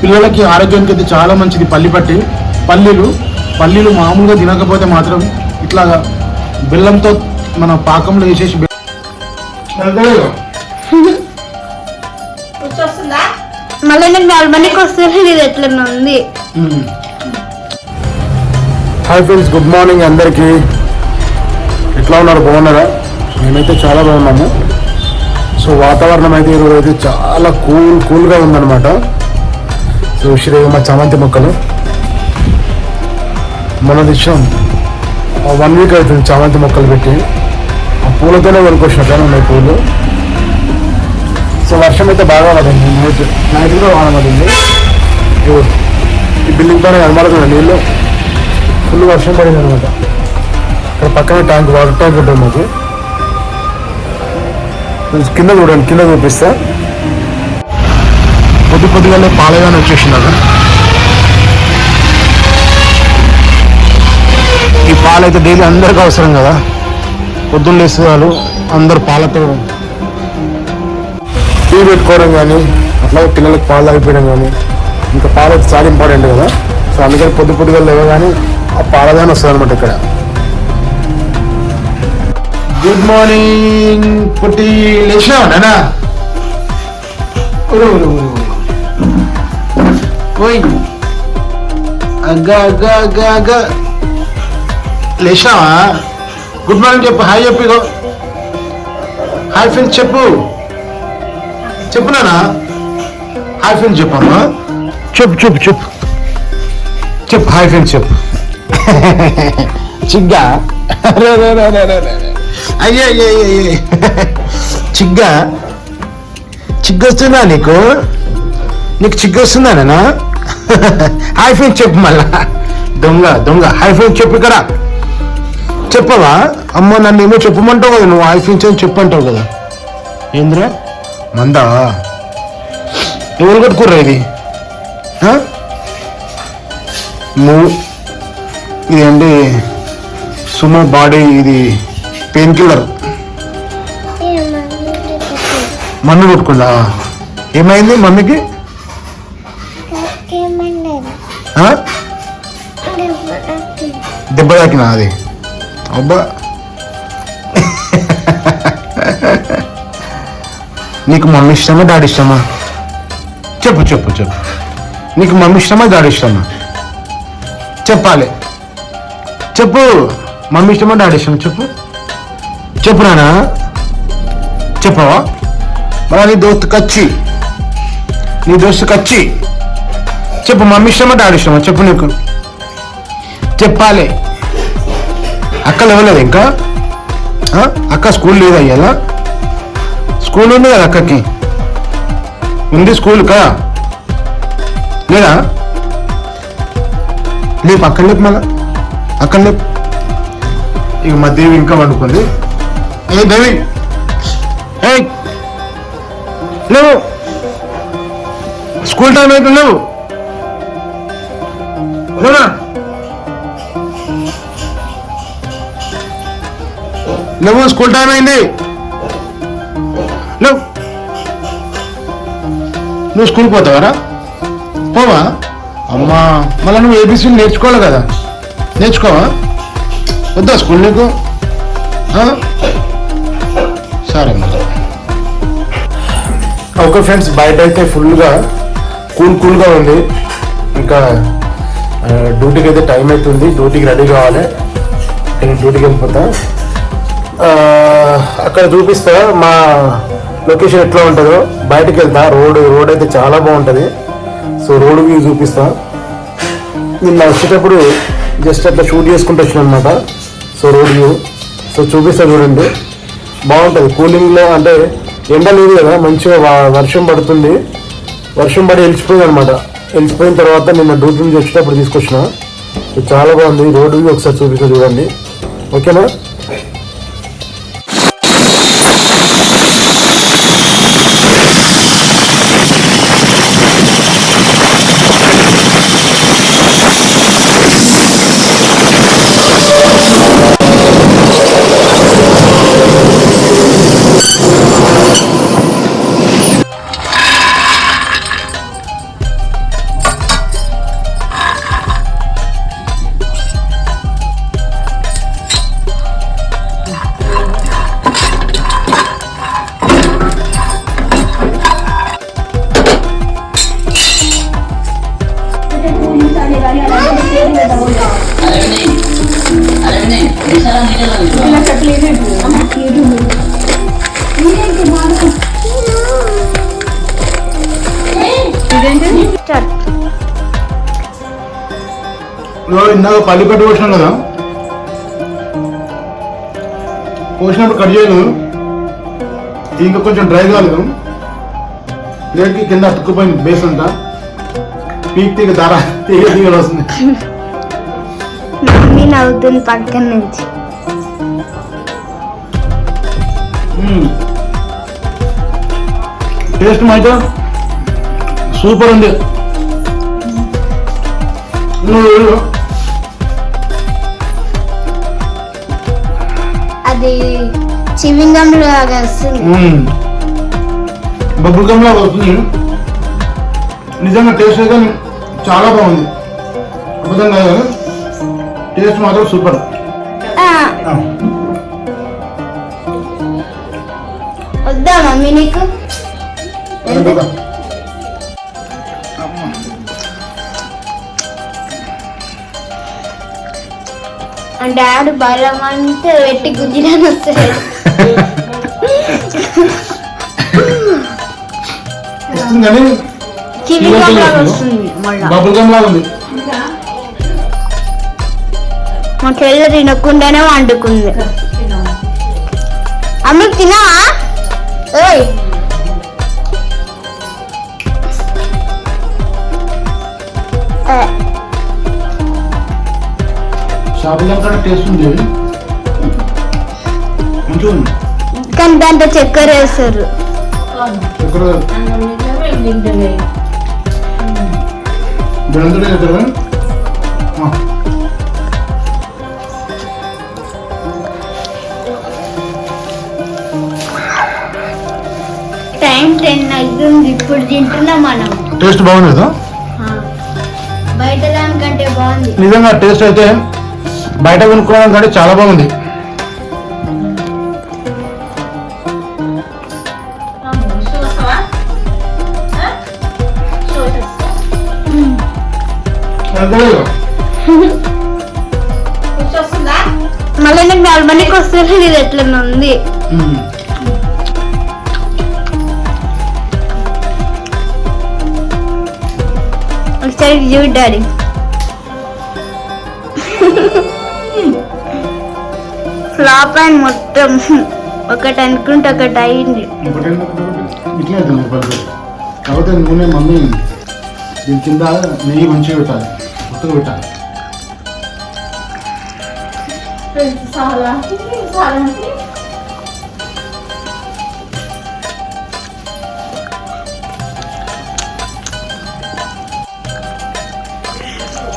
పిల్లలకి ఆరోగ్యానికి అయితే చాలా మంచిది. పల్లి పట్టి పల్లీలు పల్లీలు మామూలుగా తినకపోతే మాత్రం ఇట్లా బెల్లంతో మన పాకంలో వేసేసి మళ్ళీ ఇది ఉంది. హాయ్ ఫ్రెండ్స్ గుడ్ మార్నింగ్ అందరికీ. ఎట్లా ఉన్నారు? బాగున్నారా? మేమైతే చాలా బాగున్నాము. సో వాతావరణం అయితే ఈరోజు అయితే చాలా కూల్ కూల్గా ఉందన్నమాట. సో మా చామంతి మొక్కలు. మన దేశం వన్ వీక్ అవుతుంది చామంతి మొక్కలు పెట్టి. ఆ పూలతోనే కొనుక్కొచ్చినట్టు ఉన్నాయి పూలు. సో వర్షం అయితే బాగా పడింది. నైట్ నైట్ కూడా వాన పడింది. ఈ బిల్డింగ్ పైన కనబడుతుంది నీళ్ళు ఫుల్ వర్షం పడింది అనమాట. ఇక్కడ పక్కన ట్యాంక్ వాటర్ ట్యాంక్ ఉంటుంది మాకు. కింద చూడండి కింద చూపిస్తా. పొద్దుగానే పాలయాన్ని వచ్చేసినారు ఈ పాలైతే డైలీ అందరికీ అవసరం కదా. పొద్దున్న లేస్తే చాలు అందరు పాలతో టీ పెట్టుకోవడం కానీ అట్లాగే పిల్లలకు పాలు తాగిపోయడం కానీ ఇంకా పాలు అయితే చాలా ఇంపార్టెంట్ కదా. సో అందుకని పొద్దు పొద్దుగా లేవ కానీ ఆ పాలదాని వస్తుంది అనమాట ఇక్కడ. గుడ్ మార్నింగ్ పుట్టి లేచినా నానా ఓయ్ అగ్గా అగ్గా అగ్గా అగ్గా లేచావా గుడ్ మార్నింగ్ చెప్పు. హాయ్ చెప్పు హాయ్ ఫ్రెండ్స్ చెప్పు. చెప్పు నానా హాయ్ ఫ్రెండ్స్ చెప్పమ్మా చెప్పు చెప్పు చెప్పు. చెప్పు హాయ్ ఫ్రెండ్స్ చెప్పు. చిగ్గా. అయ్యే అయ్యే, అయ్యే చిగ్గా చిగ్గొస్తుందా నీకు నీకు చిగ్గొస్తుందా నానా హాయ్ ఫ్రెండ్స్ చెప్పు మళ్ళా. దొంగ దొంగ. హాయ్ ఫ్రెండ్స్ చెప్పు ఇక్కడ. చెప్పవా? అమ్మ నన్ను ఏమో చెప్పమంటావు కదా నువ్వు హాయ్ ఫ్రెండ్స్ అని చెప్పంటావు కదా. ఏంద్రా? మందా? ఎవరు కట్టుకుర్రా ఇది? ఆ? ము- ఇదేంటి సుమో బాడీ ఇది పెయిన్ కిల్లర్. మన్ను కొట్టుకుందా? ఏమైంది మమ్మీకి? దెబ్బ తాకినా అది? అబ్బా. నీకు మమ్మీ ఇష్టమా డాడీ ఇష్టమా? చెప్పు చెప్పు చెప్పు. నీకు మమ్మీ ఇష్టమా డాడీ ఇష్టమా? చెప్పాలి. చెప్పు. మమ్మీ ఇష్టమా డాడీ ఇష్టమా? చెప్పు. చెప్పు నానా చెప్పవా? మరి నీ దోస్తు కచ్చి. నీ దోస్తు కచ్చి. చెప్పు మమ్మీ ఇష్టమా డాడీ ఇష్టమా? చెప్పు నీకు. చెప్పాలి. అక్కలు ఇవ్వలేదు ఇంకా? ఆ? అక్క స్కూల్ లేదా అయ్యేలా స్కూల్ ఉంది కదా అక్కకి. ఉంది స్కూల్ కా లేదా? లేపు అక్కడ లేపు మళ్ళా. అక్కడ లేపు. ఇక మా దేవి ఇంకా వండుకుంది. ఏ దేవి? ఏ? లేవు. స్కూల్ టైం అయితే లేవు. లేవునా నువ్వు స్కూల్ టైం అయింది. లేవు నువ్వు స్కూల్కి పోతావారా పోవా? అమ్మా మళ్ళీ నువ్వు ఏబీసీలు నేర్చుకోవాలి కదా. నేర్చుకోవా? వద్దా స్కూల్ నీకు? సరే ఓకే ఫ్రెండ్స్ బయట అయితే ఫుల్గా కూల్ కూల్గా ఉంది. ఇంకా డ్యూటీకి అయితే టైం అవుతుంది. డ్యూటీకి రెడీ కావాలి. నేను డ్యూటీకి వెళ్ళిపోతా. అక్కడ చూపిస్తా. మా లొకేషన్ ఎట్లా ఉంటుందో. బయటకు వెళ్తా. రోడ్ రోడ్ అయితే చాలా బాగుంటుంది. సో రోడ్ వ్యూ చూపిస్తా. నిన్న వచ్చేటప్పుడు జస్ట్ అట్లా షూట్ చేసుకుంటూ వచ్చిన అనమాట సో రోడ్ వ్యూ. సో చూపిస్తా చూడండి. బాగుంటుంది. కూలింగ్లో అంటే ఎండ లేదు కదా మంచిగా వా- వర్షం పడుతుంది. వర్షం పడి వెళ్ళిపోయింది అనమాట వెళ్ళిపోయిన తర్వాత నిన్న డ్యూటీ నుంచి వచ్చేటప్పుడు తీసుకొచ్చిన. సో చాలా బాగుంది. రోడ్ వ్యూ ఒకసారి చూపిస్తా చూడండి. ఓకేనా స్టార్ట్ నువ్వు ఇందాక పల్లిపట్టి పోసినాం కదా? పోసినప్పుడు కట్ చేయలేదు ఇంకా కొంచెం డ్రై కాలేదు ప్లేట్కి కింద అతుక్కుపోయింది బేస్ అంతా. పీక్ తీగ ధర తీగ తీగలు వస్తుంది మమ్మీ నవ్వుతుంది పక్కన నుంచి. టేస్ట్ అయితే సూపర్ ఉంది. అది చివింగం లాగా వస్తుంది. బబుల్ గమ్ లాగా వస్తుంది. నిజంగా టేస్ట్ అయితే చాలా బాగుంది. అబద్ధం కాదు టేస్ట్ మాత్రం సూపర్ వద్దా మమ్మీ నీకు ఎందుకు? డాడీ బలం అంటే వెట్టి గుజ్జిలని వస్తాడు. వస్తుంది కానీ చివింగం లాగా వస్తుంది మళ్ళా. బబుల్ గమ్ లాగా ఉంది మా చెల్లె తినకుండానే వండుకుంది. అమ్మ తినవా ఓయ్ ఏ, షాపుల కూడా టేస్ట్ ఉంది మంచిగా ఉంది. కానీ దాంట్లో చక్కెర వేస్తారు. ఇక్కడ జనంతుడే కదా టైం టెన్ అవుతుంది ఇప్పుడు తింటున్నాం మనం. టేస్ట్ బాగుంది? కదా బయట దానికంటే బాగుంది. నిజంగా టేస్ట్ అయితే బయట కొనుక్కోవడం కంటే చాలా బాగుంది. మళ్ళీ నాకు నలభైకి వస్తుంది ఇది ఎట్లా ఉంది. ఒకసారి డాడీ. ఫ్లాప్ అయింది మొత్తం. ఒకటి అనుకుంటే ఒకటి అయింది. ఇట్లే అవుతుంది పల్లి కాకపోతే నూనె మమ్మీ దీని కింద నెయ్యి మంచిగా పెట్టాలి. మొత్తం పెట్టాలి.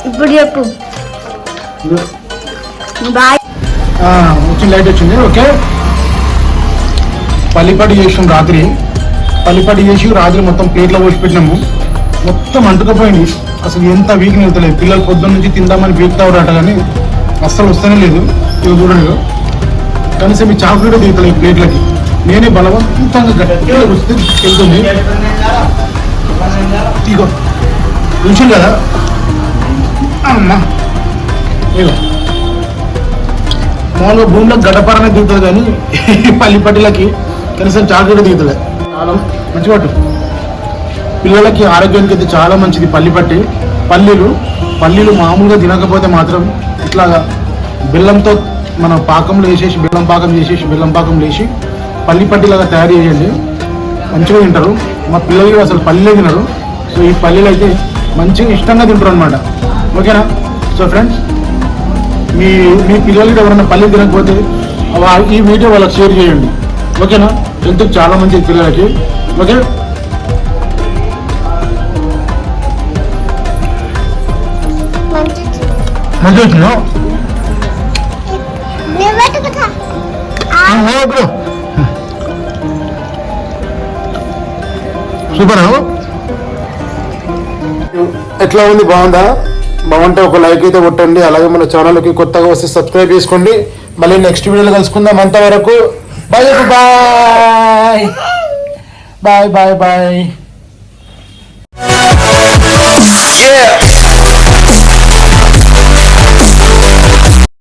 ఇప్పుడు చెప్పు. బాయ్. ఆ, వచ్చింది లైట్ వచ్చింది. ఓకే పల్లిపడి చేసాం రాత్రి పల్లిపాటి చేసి రాత్రి మొత్తం ప్లేట్లో పోసి పెట్టినాము. మొత్తం అంటుకపోయింది. అసలు ఎంత వీక్ వెళ్తలేదు పిల్లలు పొద్దున్న నుంచి తిందామని వీక్తావుడట కానీ అస్సలు వస్తూనే లేదు. ఇవి చూడండి. కనీసం ఈ చాక్లెట్ దిగుతలేదు ప్లేట్లకి నేనే బలవంతంగా గట్టిగా వస్తే వెళ్తుంది ఇగో ఉంచాను కదా? అమ్మా. ఇగో మామూలుగా భూమిలో గడ్డపారనే దిగుతుంది కానీ పల్లిపట్టిలకి కనీసం చాక్లెట్ దిగుతుంది చాలా మంచి పట్టు. పిల్లలకి ఆరోగ్యానికి అయితే చాలా మంచిది పల్లిపట్టి పల్లీలు పల్లీలు మామూలుగా తినకపోతే మాత్రం ఇట్లాగా బెల్లంతో మన పాకంలో వేసేసి బెల్లం పాకం చేసేసి బెల్లం పాకం వేసి పల్లి పట్టిలాగా తయారు చేయండి. మంచిగా తింటారు. మా పిల్లలు అసలు పల్లె తినరు. సో ఈ పల్లీలు అయితే మంచిగా ఇష్టంగా తింటారు అనమాట ఓకేనా? సో ఫ్రెండ్స్ మీ మీ పిల్లలకి ఎవరైనా పల్లి తినకపోతే ఈ వీడియో వాళ్ళకి షేర్ చేయండి. ఓకేనా? హెల్త్ చాలా మంచిది పిల్లలకి? ఓకే? వచ్చిందా? సూపర్ ఎట్లా ఉంది? బాగుందా? బాగుంటే ఒక లైక్ అయితే కొట్టండి అలాగే మన ఛానల్కి కొత్తగా వస్తే సబ్స్క్రైబ్ చేసుకోండి. మళ్ళీ నెక్స్ట్ వీడియోలో కలుసుకుందాం. అంతవరకు bye bye bye bye bye